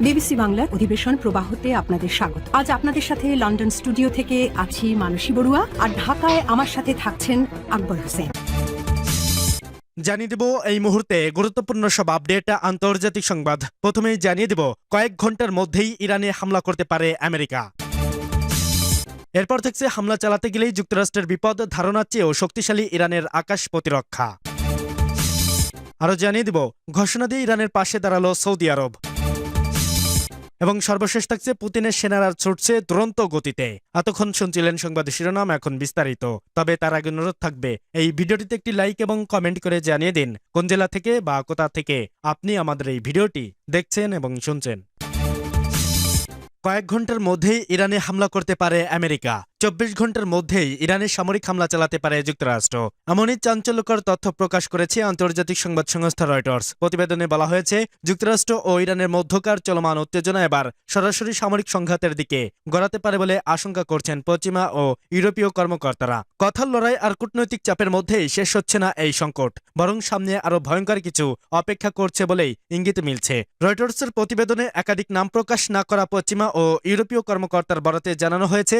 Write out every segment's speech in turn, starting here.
BBC বাংলার অধিবেশন প্রবাহতে আপনাদের স্বাগত। আজ আপনাদের সাথে লন্ডন স্টুডিও থেকে আছি মানসী বড়ুয়া আর ঢাকায় আমার সাথে থাকছেন আকবর হোসেন। জানিয়ে দেব এই মুহূর্তে গুরুত্বপূর্ণ সব আপডেট, আন্তর্জাতিক সংবাদ। প্রথমেই জানিয়ে দেব, কয়েক ঘণ্টার মধ্যেই ইরানে হামলা করতে পারে আমেরিকা। এরপর থেকে হামলা চালাতে গেলেই যুক্তরাষ্ট্রের বিপদ ধারণার চেয়েও শক্তিশালী ইরানের আকাশ প্রতিরক্ষা। আরও জানিয়ে দেব, ঘোষণা দিয়ে ইরানের পাশে দাঁড়াল সৌদি আরব। এবং সর্বশেষ থাকছে পুতিনের সেনারা ছুটছে দুরন্ত গতিতে। এতক্ষণ শুনছিলেন সংবাদ শিরোনাম, এখন বিস্তারিত। তবে তার আগে অনুরোধ থাকবে, এই ভিডিওটিতে একটি লাইক এবং কমেন্ট করে জানিয়ে দিন, কোন জেলা থেকে বা কোথা থেকে আপনি আমাদের এই ভিডিওটি দেখছেন এবং শুনছেন। কয়েক ঘণ্টার মধ্যেই ইরানে হামলা করতে পারে আমেরিকা। চব্বিশ ঘণ্টার মধ্যেই ইরানের সামরিক হামলা চালাতে পারে যুক্তরাষ্ট্র। এমনই চাঞ্চল্যকর তথ্য প্রকাশ করেছে আন্তর্জাতিক সংবাদ সংস্থা রয়টার্স। প্রতিবেদনে বলা হয়েছে, যুক্তরাষ্ট্র ও ইরানের মধ্যকার চলমান উত্তেজনা এবার সরাসরি সামরিক সংঘাতের দিকে গড়াতে পারে বলে আশঙ্কা করছেন পশ্চিমা ও ইউরোপীয় কর্মকর্তারা। কথার লড়াই আর কূটনৈতিক চাপের মধ্যেই শেষ হচ্ছে না এই সংকট, বরং সামনে আরও ভয়ঙ্কর কিছু অপেক্ষা করছে বলেই ইঙ্গিত মিলছে। রয়টার্সের প্রতিবেদনে একাধিক নাম প্রকাশ না করা পশ্চিমা ও ইউরোপীয় কর্মকর্তার বরাতে জানানো হয়েছে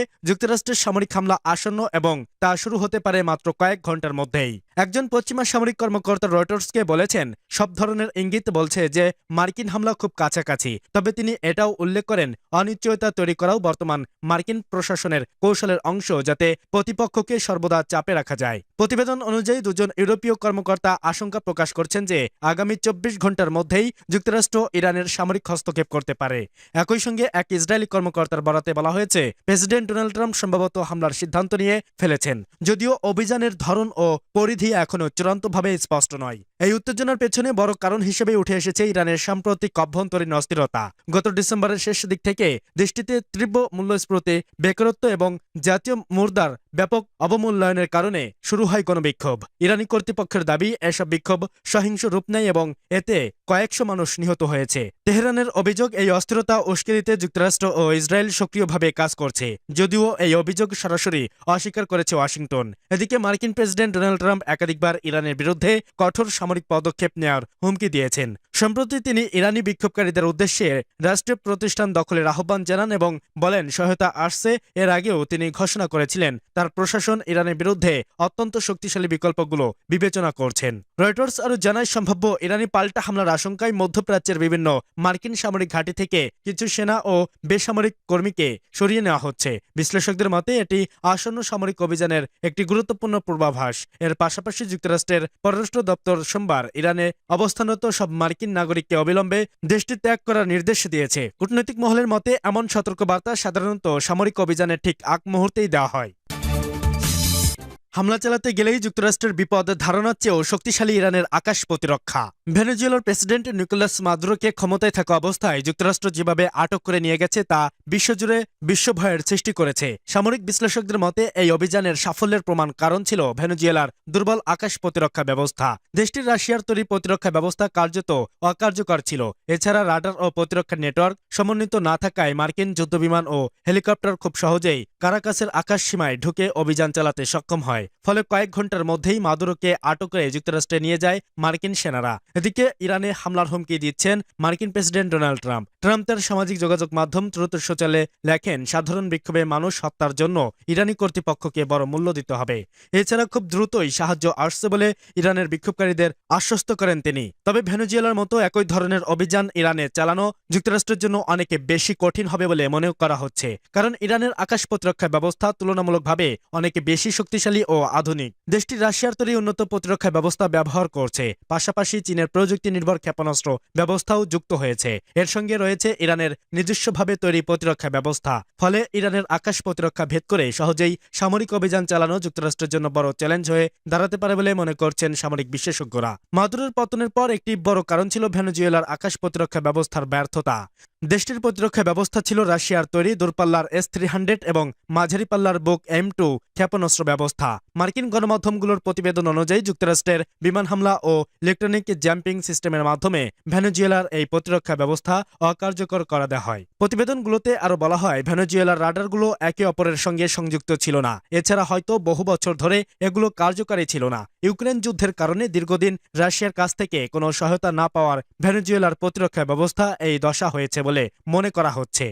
যুক্তরাষ্ট্রের সামরিক হামলা আসন্ন এবং তা শুরু হতে পারে মাত্র কয়েক ঘণ্টার মধ্যেই। একজন পশ্চিমা সামরিক কর্মকর্তা রয়টার্সকে বলেছেন, সব ধরনের ইঙ্গিত বলছে যে মার্কিন হামলা খুব কাছাকাছি, তবে তিনি এটাও উল্লেখ করেন, অনিশ্চয়তা তৈরি করাও বর্তমান মার্কিন প্রশাসনের কৌশলের অংশ যাতে প্রতিপক্ষকে সর্বদা চাপে রাখা যায়। প্রতিবেদন অনুযায়ী দুজন ইউরোপীয় কর্মকর্তা আশঙ্কা প্রকাশ করছেন যে আগামী চব্বিশ ঘণ্টার মধ্যেই যুক্তরাষ্ট্র ইরানের সামরিক হস্তক্ষেপ করতে পারে। একই সঙ্গে এক ইসরায়েলি কর্মকর্তার বরাতে বলা হয়েছে, প্রেসিডেন্ট ডোনাল্ড ট্রাম্প সম্ভবত হামলার সিদ্ধান্ত নিয়ে ফেলেছেন, যদিও অভিযানের ধরন ও পরিধি এখনও চূড়ান্তভাবে স্পষ্ট নয়। এই উত্তেজনার পেছনে বড় কারণ হিসেবে উঠে এসেছে ইরানের সাম্প্রতিক অভ্যন্তরীণ অস্থিরতা। গত ডিসেম্বরের শেষ দিক থেকে দেশটিতে তীব্র মূল্যস্ফীতি বেকারত্ব এবং জাতীয় মুদ্রার ব্যাপক অবমূল্যায়নের কারণে শুরু হয় গণবিক্ষোভ ইরানি কর্তৃপক্ষের দাবি, এসব বিক্ষোভ সহিংস রূপ নেয় এবং এতে কয়েকশো মানুষ নিহত হয়েছে। তেহরানের অভিযোগ, এই অস্থিরতা উস্কেরিতে যুক্তরাষ্ট্র ও ইসরায়েল সক্রিয়ভাবে কাজ করছে। যদিও এই অভিযোগ সরাসরি অস্বীকার করেছে ওয়াশিংটন। এদিকে মার্কিন প্রেসিডেন্ট ডোনাল্ড ট্রাম্প একাধিকবার ইরানের বিরুদ্ধে কঠোর সামরিক পদক্ষেপ নেওয়ার হুমকি দিয়েছেন। সম্প্রতি তিনি ইরানি বিক্ষোভকারীদের উদ্দেশ্যে রাষ্ট্রীয় প্রতিষ্ঠান দখলের আহ্বান জানান এবং বলেন, সহায়তা আসছে, এর আগেও তিনি ঘোষণা করেছিলেন। তার প্রশাসন ইরানের বিরুদ্ধে অত্যন্ত শক্তিশালী বিকল্পগুলো বিবেচনা করছেন। রয়টার্স আরও জানায়, সম্ভাব্য ইরানি পাল্টা হামলার আশঙ্কায় মধ্যপ্রাচ্যের বিভিন্ন মার্কিন সামরিক ঘাঁটি থেকে কিছু সেনা ও বেসামরিক কর্মীকে সরিয়ে নেওয়া হচ্ছে। বিশ্লেষকদের মতে, এটি আসন্ন সামরিক অভিযানের একটি গুরুত্বপূর্ণ পূর্বাভাস। এর পাশাপাশি যুক্তরাষ্ট্রের পররাষ্ট্র দপ্তর সোমবার ইরানে অবস্থানরত সব মার্কিন নাগরিককে অবিলম্বে দেশটি ত্যাগ করার নির্দেশ দিয়েছে। কূটনৈতিক মহলের মতে, এমন সতর্কবার্তা সাধারণত সামরিক অভিযানের ঠিক আগ মুহূর্তেই দেওয়া হয়। হামলা চালাতে গেলেই যুক্তরাষ্ট্রের বিপদ ধারণার চেয়েও শক্তিশালী ইরানের আকাশ প্রতিরক্ষা। ভেনেজুয়েলার প্রেসিডেন্ট নিকোলাস মাদুরোকে ক্ষমতায় থাকা অবস্থায় যুক্তরাষ্ট্র যেভাবে আটক করে নিয়ে গেছে, তা বিশ্বজুড়ে বিশ্বভয়ের সৃষ্টি করেছে। সামরিক বিশ্লেষকদের মতে, এই অভিযানের সাফল্যের প্রমাণ কারণ ছিল ভেনেজুয়েলার দুর্বল আকাশ প্রতিরক্ষা ব্যবস্থা। দেশটির রাশিয়ার তৈরি প্রতিরক্ষা ব্যবস্থা কার্যত অকার্যকর ছিল। এছাড়া রাডার ও প্রতিরক্ষা নেটওয়ার্ক সমন্বিত না থাকায় মার্কিন যুদ্ধবিমান ও হেলিকপ্টার খুব সহজেই কারাকাসের আকাশ সীমায় ঢুকে অভিযান চালাতে সক্ষম হয়। ফলে কয়েক ঘণ্টার মধ্যেই মাদুরোকে আটক করে যুক্তরাষ্ট্রে নিয়ে যায় মার্কিন সেনারা। এদিকে ইরানে হামলার হুমকি দিচ্ছেন মার্কিন প্রেসিডেন্ট ডোনাল্ড ট্রাম্প। ট্রাম্প তার সামাজিক যোগাযোগ মাধ্যম দ্রুত সোচালে লেখেন, সাধারণ বিক্ষোভে মানুষ হত্যার জন্য ইরানি কর্তৃপক্ষকে বড় মূল্য দিতে হবে। এছাড়া খুব দ্রুতই সাহায্য আসছে বলে ইরানের বিক্ষোভকারীদের আশ্বস্ত করেন তিনি। তবে ভেনেজুয়েলার মতো একই ধরনের অভিযান ইরানে চালানো যুক্তরাষ্ট্রের জন্য অনেকে বেশি কঠিন হবে বলে মনে করা হচ্ছে। কারণ ইরানের আকাশ প্রতিরক্ষা ব্যবস্থা তুলনামূলকভাবে অনেক বেশি শক্তিশালী ও আধুনিক। দেশটি রাশিয়ার তৈরি উন্নত প্রতিরক্ষা ব্যবস্থা ব্যবহার করছে। পাশাপাশি চীনের প্রযুক্তি নির্ভর ক্ষেপণাস্ত্র ব্যবস্থাও যুক্ত হয়েছে। এর সঙ্গে রয়েছে ইরানের নিজস্বভাবে তৈরি প্রতিরক্ষা ব্যবস্থা। ফলে ইরানের আকাশ প্রতিরক্ষা ভেদ করে সহজেই সামরিক অভিযান চালানো যুক্তরাষ্ট্রের জন্য বড় চ্যালেঞ্জ হয়ে দাঁড়াতে পারে বলে মনে করছেন সামরিক বিশেষজ্ঞরা। মাদুরের পতনের পর একটি বড় কারণ ছিল ভেনেজুয়েলার আকাশ প্রতিরক্ষা ব্যবস্থার ব্যর্থতা। দেশটির প্রতিরক্ষা ব্যবস্থা ছিল রাশিয়ার তৈরি দূরপাল্লার এস থ্রি হান্ড্রেড এবং মাঝারি পাল্লার বুক এম টু ক্ষেপণাস্ত্র ব্যবস্থা। মার্কিন গণমাধ্যমগুলোর প্রতিবেদন অনুযায়ী যুক্তরাষ্ট্রের বিমান হামলা ও ইলেকট্রনিক জাম্পিং সিস্টেমের মাধ্যমে ভেনেজুয়েলার এই প্রতিরক্ষা ব্যবস্থা অকার্যকর করা দেওয়া হয়। প্রতিবেদনগুলোতে আরও বলা হয়, ভেনেজুয়েলার রাডারগুলো একে অপরের সঙ্গে সংযুক্ত ছিল না। এছাড়া হয়তো বহু বছর ধরে এগুলো কার্যকারী ছিল না। ইউক্রেন যুদ্ধের কারণে দীর্ঘদিন রাশিয়ার কাছ থেকে কোনো সহায়তা না পাওয়ার ভেনেজুয়েলার প্রতিরক্ষা ব্যবস্থা এই দশা হয়েছে বলে বলে মনে করা হচ্ছে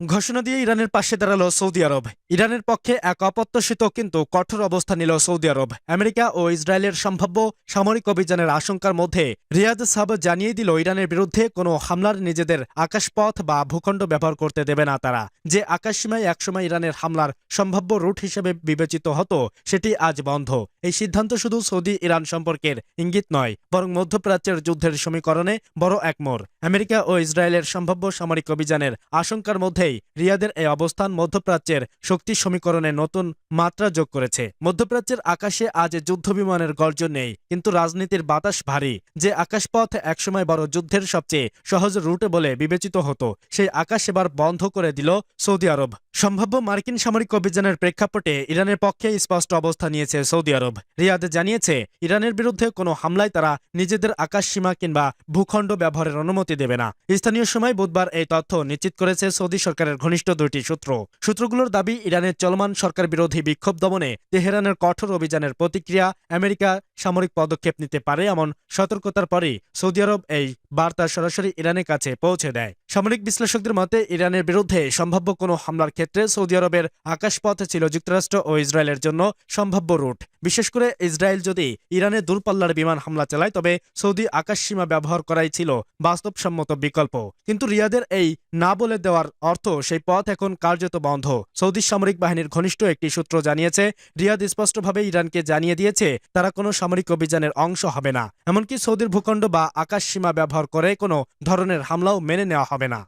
ঘোষণা দিয়ে ইরানের পাশে দাঁড়াল সৌদি আরব। ইরানের পক্ষে এক অপ্রত্যাশিত কিন্তু কঠোর অবস্থা নিল সৌদি আরব। আমেরিকা ও ইসরায়েলের সম্ভাব্য সামরিক অভিযানের আশঙ্কার মধ্যে রিয়াদ সাব জানিয়ে দিল, ইরানের বিরুদ্ধে কোনো হামলার নিজেদের আকাশপথ বা ভূখণ্ড ব্যবহার করতে দেবে না তারা। যে আকাশসীমায় একসময় ইরানের হামলার সম্ভাব্য রুট হিসেবে বিবেচিত হতো, সেটি আজ বন্ধ। এই সিদ্ধান্ত শুধু সৌদি ইরান সম্পর্কের ইঙ্গিত নয়, বরং মধ্যপ্রাচ্যের যুদ্ধের সমীকরণে বড় একমর আমেরিকা ও ইসরায়েলের সম্ভাব্য সামরিক অভিযানের আশঙ্কার মধ্যেই রিয়াদের এই অবস্থান মধ্যপ্রাচ্যের শক্তি সমীকরণে নতুন মাত্রা যোগ করেছে। মধ্যপ্রাচ্যের আকাশে আজ যুদ্ধ বিমানের গর্জন নেই, কিন্তু রাজনীতির বাতাস ভারী, যে আকাশপথ একসময় বড় যুদ্ধের সবচেয়ে সহজ রুট বলে বিবেচিত হতো, সেই আকাশ এবার বন্ধ করে দিল সৌদি আরব। সম্ভাব্য মার্কিন সামরিক অভিযানের প্রেক্ষাপটে ইরানের পক্ষে স্পষ্ট অবস্থা নিয়েছে সৌদি আরব। রিয়াদ জানিয়েছে, ইরানের বিরুদ্ধে কোনো হামলায় তারা নিজেদের আকাশ সীমা কিংবা ভূখণ্ড ব্যবহারের অনুমতি দেবে না। স্থানীয় সময় বুধবার এই তথ্য নিশ্চিত করেছে সৌদি সরকারের ঘনিষ্ঠ দুইটি সূত্র। সূত্রগুলোর দাবি, ইরানের চলমান সরকার বিরোধী বিক্ষোভ দমনে তেহরানের কঠোর অভিযানের প্রতিক্রিয়া আমেরিকা সামরিক পদক্ষেপ নিতে পারে এমন সতর্কতার পরই সৌদি আরব এই বার্তা সরাসরি ইরানের কাছে পৌঁছে দেয়। সামরিক বিশ্লেষকদের মতে, ইরানের বিরুদ্ধে সম্ভাব্য কোনো হামলার ক্ষেত্রে সৌদি আরবের আকাশপথ ছিল যুক্তরাষ্ট্র ও ইসরায়েলের জন্য সম্ভাব্য রুট। বিশেষ করে ইসরায়েল যদি ইরানে দূরপাল্লার বিমান হামলা চালায়, তবে সৌদি আকাশসীমা ব্যবহার করাই ছিল বাস্তবসম্মত বিকল্প। কিন্তু রিয়াদের এই না বলে দেওয়ার অর্থ সেই পথ এখন কার্যত বন্ধ। সৌদি সামরিক বাহিনীর ঘনিষ্ঠ একটি সূত্র জানিয়েছে, রিয়াদ স্পষ্টভাবে ইরানকে জানিয়ে দিয়েছে, তারা কোনো সামরিক অভিযানের অংশ হবে না। এমনকি সৌদির ভূখণ্ড বা আকাশ সীমা ব্যবহার করে কোনো ধরনের হামলাও মেনে নেওয়া হবে না।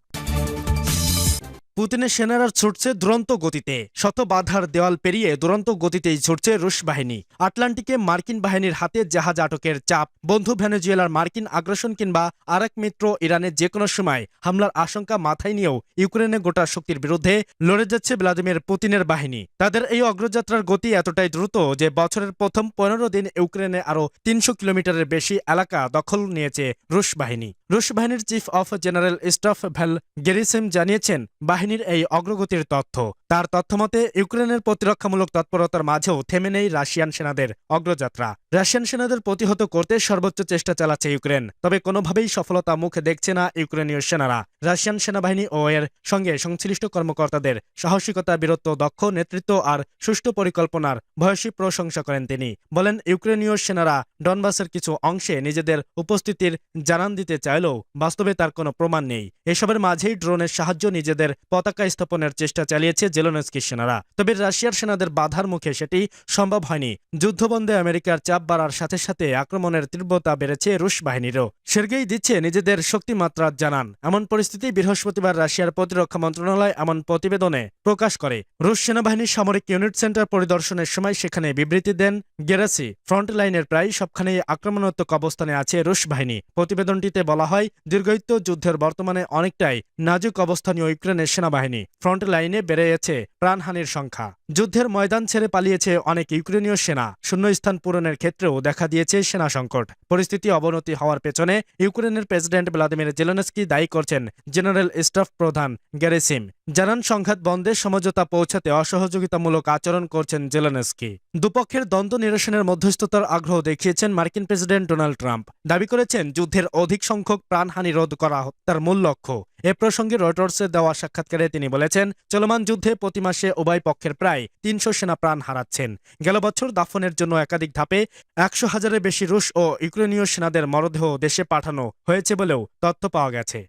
পুতিনের সেনারা ছুটছে দুরন্ত গতিতে। শত বাধার দেওয়াল পেরিয়ে দুরন্ত গতিতেই ছুটছে রুশ বাহিনী। আটলান্টিকে মার্কিন বাহিনীর হাতে জাহাজ আটকের চাপ। বন্ধু ভেনেজুয়েলার মার্কিন আগ্রাসন কিংবা আরেক মিত্র ইরানের যে কোনো সময় হামলার আশঙ্কা মাথায় নিয়েও ইউক্রেনে গোটা শক্তির বিরুদ্ধে লড়ে যাচ্ছে ভ্লাদিমির পুতিনের বাহিনী। তাদের এই অগ্রযাত্রার গতি এতটাই দ্রুত যে বছরের প্রথম পনেরো দিন ইউক্রেনে আরও তিনশো কিলোমিটারের বেশি এলাকা দখল নিয়েছে রুশ বাহিনী। রুশ বাহিনীর চিফ অফ জেনারেল স্টাফ ভ্যাল গেরিসেম জানিয়েছেন বাহিনীর এই অগ্রগতির তথ্য। তার তথ্যমতে, ইউক্রেনের প্রতিরক্ষামূলক তৎপরতার মাঝেও থেমে নেই রাশিয়ান সেনাদের অগ্রযাত্রা। রাশিয়ান সেনাদের প্রতিহত করতে সর্বোচ্চ চেষ্টা চালাচ্ছে ইউক্রেন, তবে কোনোভাবেই সফলতা মুখে দেখছে না ইউক্রেনীয় সেনারা। রাশিয়ান সেনাবাহিনী ও এর সঙ্গে সংশ্লিষ্ট কর্মকর্তাদের সাহসিকতা, বীরত্ব, দক্ষ নেতৃত্ব আর সুষ্ঠু পরিকল্পনার ভয়সী প্রশংসা করেন তিনি। বলেন, ইউক্রেনীয় সেনারা ডনবাসের কিছু অংশে নিজেদের উপস্থিতির জানান দিতে চাইলেও বাস্তবে তার কোনো প্রমাণ নেই। এসবের মাঝেই ড্রোনের সাহায্য নিজেদের পতাকা স্থাপনের চেষ্টা চালিয়েছে জেলোনেস্কি সেনারা তবে রাশিয়ার সেনাদের বাধার মুখে সেটি সম্ভব হয়নি। যুদ্ধবন্ধে আমেরিকার চাপ বাড়ার সাথে সাথে আক্রমণের তীব্রতা বেড়েছে রুশ বাহিনীরও। সের্গেই দিচ্ছে নিজেদের শক্তিমাত্রা জানান। এমন পরিস্থিতি বৃহস্পতিবার রাশিয়ার প্রতিরক্ষা মন্ত্রণালয় এমন প্রতিবেদনে প্রকাশ করে। রুশ সেনাবাহিনীর সামরিক ইউনিট সেন্টার পরিদর্শনের সময় সেখানে বিবৃতি দেন গেরাসি। ফ্রন্ট লাইনের প্রায় সবখানেই আক্রমণাত্মক অবস্থানে আছে রুশ বাহিনী। প্রতিবেদনটিতে বলা হয়, দীর্ঘায়িত যুদ্ধের বর্তমানে অনেকটাই নাজুক অবস্থানীয় ইউক্রেনের সেনাবাহিনী। ফ্রন্ট লাইনে বেড়েছে প্রাণহানির সংখ্যা। যুদ্ধের ময়দান ছেড়ে পালিয়েছে অনেক ইউক্রেনীয় সেনা। শূন্যস্থান পূরণের ক্ষেত্রেও দেখা দিয়েছে সেনা সংকট। পরিস্থিতি অবনতি হওয়ার পেছনে ইউক্রেনের প্রেসিডেন্ট ভ্লাদিমির জেলেনস্কি দায়ী করছেন জেনারেল স্টাফ প্রধান গ্যারেসিম জানান, সংঘাত বন্ধে সমঝোতা পৌঁছাতে অসহযোগিতামূলক আচরণ করছেন জেলেনস্কি। দুপক্ষের দ্বন্দ্ব নিরসনের মধ্যস্থতার আগ্রহ দেখিয়েছেন মার্কিন প্রেসিডেন্ট ডোনাল্ড ট্রাম্প। দাবি করেছেন, যুদ্ধের অধিক সংখ্যক প্রাণহানি রোধ করা তার মূল লক্ষ্য। এ প্রসঙ্গে রয়টার্সে দেওয়া সাক্ষাৎকারে তিনি বলেছেন, চলমান যুদ্ধে প্রতি মাসে উভয় পক্ষের প্রায় তিনশো সেনা প্রাণ হারাচ্ছেন। গেল বছর দাফনের জন্য একাধিক ধাপে একশো হাজারের বেশি রুশ ও ইউক্রেনীয় সেনাদের মরদেহ দেশে পাঠানো হয়েছে বলেও তথ্য পাওয়া গেছে।